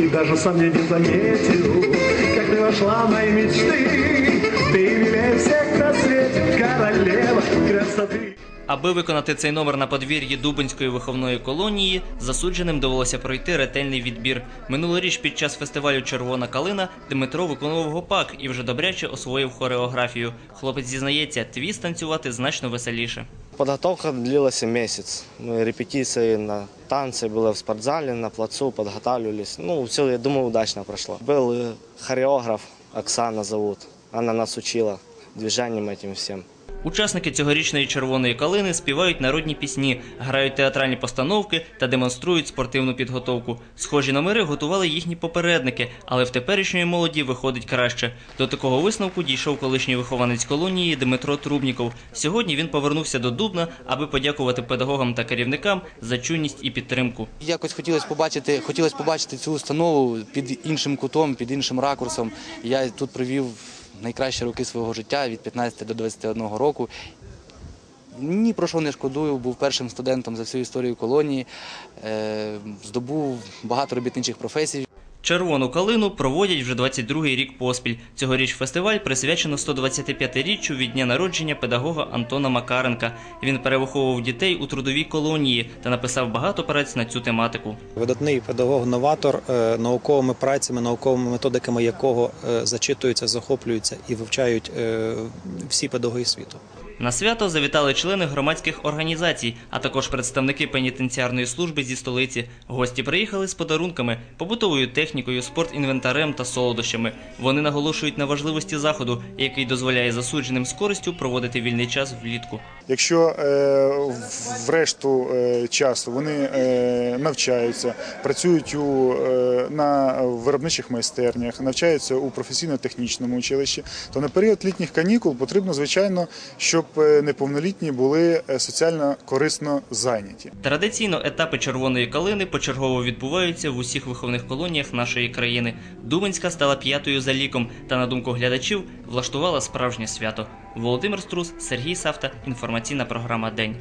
И даже сам я не заметил, как ты вошла в мои мечты. Ты милее всех на свете, королева красоты. Аби виконати цей номер на подвір'ї Дубинської виховної колонії, засудженим довелося пройти ретельний відбір. Минулоріч під час фестивалю Червона калина Дмитро виконував гопак і вже добряче освоїв хореографію. Хлопець зізнається, твіст танцювати значно веселіше. Подготовка длилась месяц. Мы репетиции на танцы было в спортзале, на плацу, подготавливались. Ну, все, я думаю, удачно прошло. Был э, хореограф, Оксана зовут. Она нас учила движением этим всем. Учасники цьогорічної червоної калини співають народні пісні, грають театральні постановки та демонструють спортивну підготовку. Схожі номери готували їхні попередники, але в теперішньої молоді виходить краще. До такого висновку дійшов колишній вихованець колонії Дмитро Трубніков. Сьогодні він повернувся до Дубна, аби подякувати педагогам та керівникам за чуйність і підтримку. Якось хотілося побачити, хотілося побачити цю установу під іншим кутом, під іншим ракурсом. Я тут провів найкращі роки свого життя від 15 до 21 року. Ні про що не шкодую, був першим студентом за всю історію колонії, е, здобув багато робітничих професій. Червону калину проводять вже 22-й рік поспіль. Цьогоріч фестиваль присвячено 125-річчю від дня народження педагога Антона Макаренка. Він перевиховував дітей у трудовій колонії та написав багато праць на цю тематику. Видатний педагог-новатор, е, науковими працями, науковими методиками якого е, зачитуються, захоплюються і вивчають е, всі педагоги світу. На свято завітали члени громадських організацій, а також представники пенітенціарної служби зі столиці. Гості приїхали з подарунками, побутовою технікою, спортінвентарем та солодощами. Вони наголошують на важливості заходу, який дозволяє засудженим з користю проводити вільний час влітку. Якщо е, в- решту е, часу вони е, навчаються, працюють у, на виробничих майстернях, навчаються у професійно-технічному училищі, то на період літніх канікул потрібно, звичайно, щоб неповнолітні були соціально корисно зайняті. Традиційно етапи червоної калини почергово відбуваються в усіх виховних колоніях нашої країни. Дубинська стала п'ятою за ліком та, на думку глядачів, влаштувала справжнє свято. Володимир Струс, Сергій Савта. Інформаційна програма День.